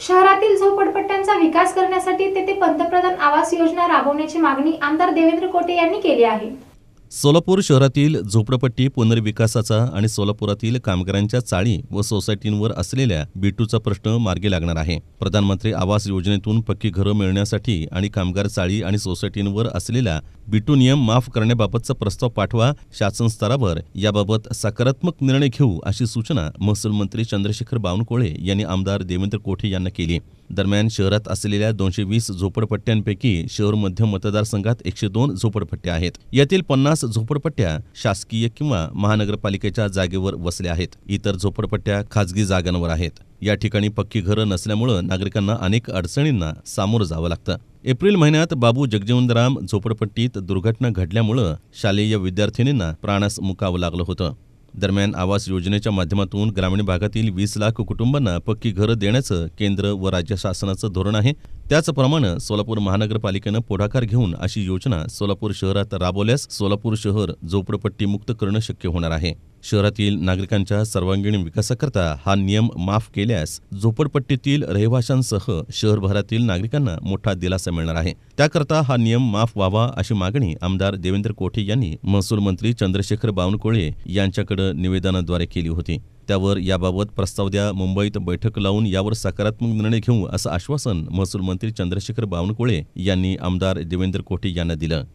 शहरातील झोपडपट्ट्यांचा विकास करण्यासाठी तेथे पंतप्रधान आवास योजना राबवण्याची मागणी आमदार देवेंद्र कोटे यांनी केली आहे. सोलापूर शहरातील झोपडपट्टी पुनर्विकासाचा आणि सोलापुरातील कामगारांच्या चाळी व सोसायटींवर असलेल्या बिटूचा प्रश्न मार्गी लागणार आहे. प्रधानमंत्री आवास योजनेतून पक्की घरं मिळण्यासाठी आणि कामगार चाळी आणि सोसायटींवर असलेला बिटू नियम माफ करण्याबाबतचा प्रस्ताव पाठवा शासन स्तरावर याबाबत सकारात्मक निर्णय घेऊ अशी सूचना महसूल मंत्री चंद्रशेखर बावनकुळे यांनी आमदार देवेंद्र कोठे यांना केली. दरम्यान शहरात असलेल्या दोनशे वीस झोपडपट्ट्यांपैकी शहर मध्य मतदारसंघात एकशे दोन झोपडपट्ट्या आहेत. यातील पन्नास झोपडपट्ट्या शासकीय किंवा महानगरपालिकेच्या जागेवर वसल्या आहेत. इतर झोपडपट्ट्या खाजगी जागांवर आहेत. या ठिकाणी पक्की घरं नसल्यामुळं नागरिकांना अनेक अडचणींना सामोरं जावं लागतं. एप्रिल महिन्यात बाबू जगजीवनराम झोपडपट्टीत दुर्घटना घडल्यामुळं शालेय विद्यार्थिनींना प्राणास मुकावं लागलं होतं. दरम्यान आवास योजनेच्या माध्यमातून ग्रामीण भागातील वीस लाख कुटुंबांना पक्की घरं देण्याचं केंद्र व राज्य शासनाचं धोरण आहे. त्याचप्रमाणे सोलापूर महानगरपालिकेनं पुढाकार घेऊन अशी योजना सोलापूर शहरात राबवल्यास सोलापूर शहर झोपडपट्टीमुक्त करणं शक्य होणार आहे. शहरातील नागरिकांच्या सर्वांगीण विकासाकरता हा नियम माफ केल्यास झोपडपट्टीतील रहिवाशांसह शहरभरातील नागरिकांना मोठा दिलासा मिळणार आहे. त्याकरता हा नियम माफ व्हावा अशी मागणी आमदार देवेंद्र कोठे यांनी महसूल मंत्री चंद्रशेखर बावनकुळे यांच्याकडे निवेदनाद्वारे केली होती. त्यावर याबाबत प्रस्ताव द्या मुंबईत बैठक लावून यावर सकारात्मक निर्णय घेऊ असं आश्वासन महसूल मंत्री चंद्रशेखर बावनकुळे यांनी आमदार देवेंद्र कोठे यांना दिलं.